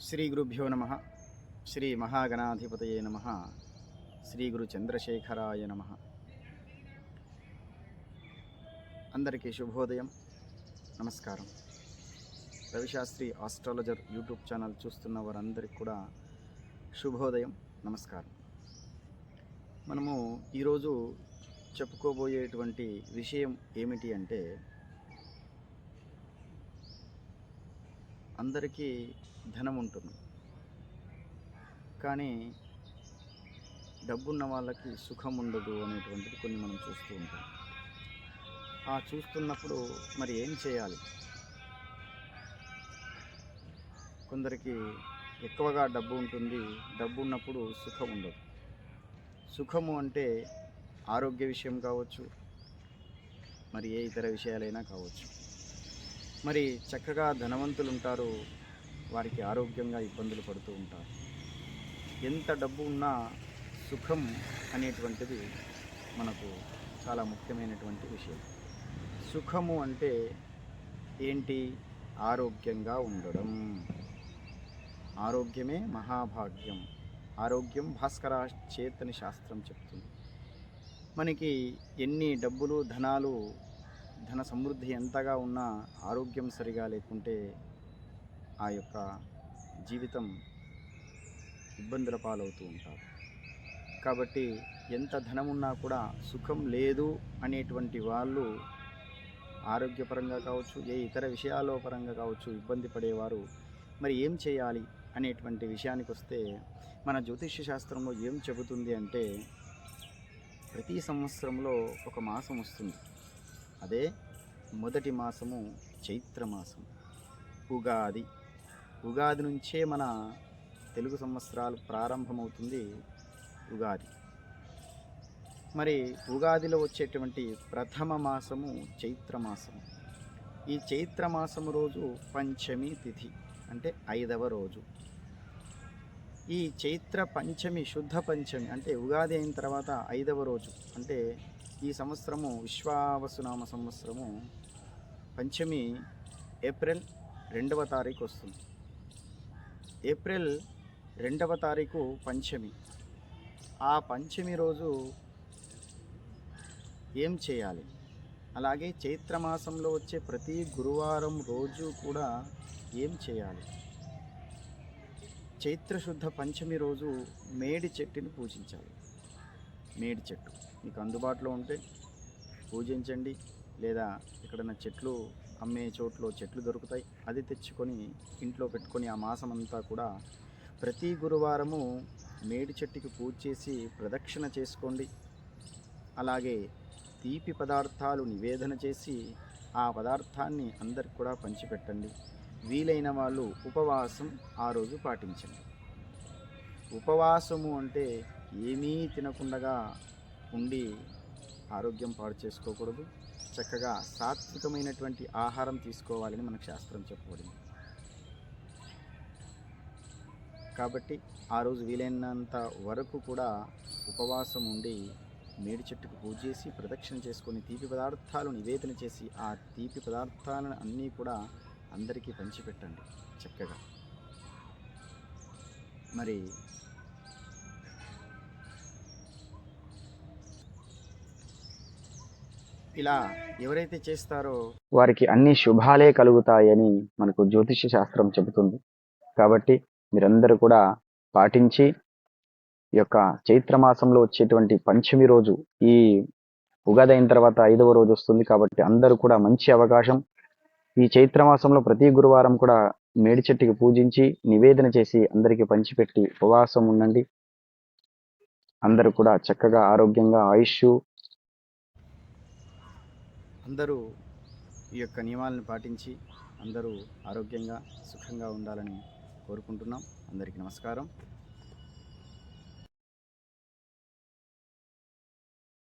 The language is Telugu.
శ్రీ గురుభ్యో నమ. శ్రీ మహాగణాధిపతయే నమ. శ్రీ గురు చంద్రశేఖరాయ నమ. అందరికీ శుభోదయం. నమస్కారం. రవిశాస్త్రి ఆస్ట్రాలజర్ యూట్యూబ్ ఛానల్ చూస్తున్న వారందరికీ కూడా శుభోదయం. నమస్కారం. మనము ఈరోజు చెప్పుకోబోయేటువంటి విషయం ఏమిటి అంటే అందరికీ ధనం ఉంటుంది కానీ డబ్బున్న వాళ్ళకి సుఖం ఉండదు అనేటువంటిది కొన్ని మనం చూస్తూ ఉంటాం. ఆ చూస్తున్నప్పుడు మరి ఏం చేయాలి? కొందరికి ఎక్కువగా డబ్బు ఉంటుంది డబ్బు ఉన్నప్పుడు సుఖం ఉండదు సుఖము అంటే ఆరోగ్య విషయం కావచ్చు మరి ఏ ఇతర విషయాలైనా కావచ్చు. మరి చక్కగా ధనవంతులు ఉంటారు వారికి ఆరోగ్యంగా ఇబ్బందులు పడుతూ ఉంటారు. ఎంత డబ్బు ఉన్నా సుఖం అనేటువంటిది మనకు చాలా ముఖ్యమైనటువంటి విషయం. సుఖము అంటే ఏంటి? ఆరోగ్యంగా ఉండడం. ఆరోగ్యమే మహాభాగ్యం. ఆరోగ్యం భాస్కర చేతని శాస్త్రం చెప్తుంది. మనకి ఎన్ని డబ్బులు ధనాలు ధన సమృద్ధి ఎంతగా ఉన్నా ఆరోగ్యం సరిగా లేకుంటే ఆ యొక్క జీవితం ఇబ్బందుల పాలవుతూ ఉంటారు. కాబట్టి ఎంత ధనం ఉన్నా కూడా సుఖం లేదు అనేటువంటి వాళ్ళు ఆరోగ్యపరంగా కావచ్చు ఏ ఇతర విషయాల పరంగా కావచ్చు ఇబ్బంది పడేవారు మరి ఏం చేయాలి అనేటువంటి విషయానికి వస్తే మన జ్యోతిష్య శాస్త్రంలో ఏం చెబుతుంది అంటే ప్రతి సంవత్సరంలో ఒక మాసం వస్తుంది. అదే మొదటి మాసము చైత్ర మాసం. ఉగాది. ఉగాది నుంచే మన తెలుగు సంవత్సరాలు ప్రారంభమవుతుంది ఉగాది. మరి ఉగాదిలో వచ్చేటువంటి ప్రథమ మాసము చైత్రమాసం ఈ చైత్రమాసము రోజు పంచమి తిథి అంటే ఐదవ రోజు. ఈ చైత్ర పంచమి శుద్ధ పంచమి అంటే ఉగాది అయిన తర్వాత ఐదవ రోజు అంటే ఈ సంవత్సరము విశ్వావసునామ సంవత్సరము పంచమి ఏప్రిల్ రెండవ తారీఖు వస్తుంది. ఏప్రిల్ రెండవ తారీఖు పంచమి. ఆ పంచమి రోజు ఏం చేయాలి? అలాగే చైత్రమాసంలో వచ్చే ప్రతి గురువారం రోజు కూడా ఏం చేయాలి? చైత్రశుద్ధ పంచమి రోజు మేడి చెట్టుని పూజించాలి. మేడి చెట్టు. మీకు అందుబాటులో ఉంటే పూజించండి. లేదా ఎక్కడైనా చెట్లు అమ్మే చోట్లో చెట్లు దొరుకుతాయి. అది తెచ్చుకొని ఇంట్లో పెట్టుకొని ఆ మాసం అంతా కూడా ప్రతి గురువారము మేడి చెట్టుకి పూజ చేసి ప్రదక్షిణ చేసుకోండి. అలాగే తీపి పదార్థాలు నివేదన చేసి ఆ పదార్థాన్ని అందరికి కూడా పంచిపెట్టండి. వీలైన వాళ్ళు ఉపవాసం ఆ రోజు పాటించండి. ఉపవాసము అంటే ఏమీ తినకుండా ఉండి ఆరోగ్యం పాడు చేసుకోకూడదు. చక్కగా సాత్వికమైనటువంటి ఆహారం తీసుకోవాలని మనకు శాస్త్రం చెప్పబడింది. కాబట్టి ఆ రోజు వీలైనంత వరకు కూడా ఉపవాసం ఉండి మేడి చెట్టుకు పూజ చేసి ప్రదక్షిణ చేసుకొని తీపి పదార్థాలు నివేదన చేసి ఆ తీపి పదార్థాలను అన్నీ కూడా అందరికీ పంచిపెట్టండి చక్కగా. మరి ఇలా ఎవరైతే చేస్తారో వారికి అన్ని శుభాలే కలుగుతాయని మనకు జ్యోతిష శాస్త్రం చెబుతుంది. కాబట్టి మీరందరూ కూడా పాటించి ఈ యొక్క చైత్ర మాసంలో వచ్చేటువంటి పంచమి రోజు ఈ ఉగాది అయిన తర్వాత ఐదవ రోజు వస్తుంది కాబట్టి అందరూ కూడా మంచి అవకాశం. ఈ చైత్ర మాసంలో ప్రతి గురువారం కూడా మేడి చెట్టుకి పూజించి నివేదన చేసి అందరికీ పంచిపెట్టి ఉపవాసం ఉండండి. అందరూ కూడా చక్కగా ఆరోగ్యంగా ఆయుష్ అందరూ ఈ యొక్క నియమాలను పాటించి అందరూ ఆరోగ్యంగా సుఖంగా ఉండాలని కోరుకుంటున్నాం. అందరికీ నమస్కారం.